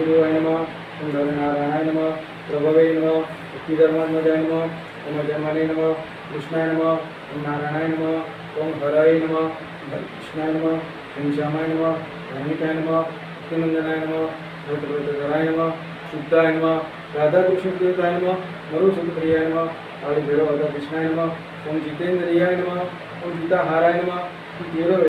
गुरुवाय नमः नमः प्रभवे नमः भक्तिधर्मात्मजाय नमः ओम जन्मने नमः कृष्णाय नमः ओम नारायणाय नमः ओम हराय नमः कृष्णाय नमः ओम श्यामाय नमः धार्मिकाय नमः भक्तिनंदनाय नमः भक्तव्रतधराय नमः शुद्धाय नमः राधा कृष्ण प्रियताय नमः मरुसुतप्रियाय नमः आदि भैरव कृष्णाय नमः ओम जितेंद्रियाय नमः ओम सीताहाराय नमः ओम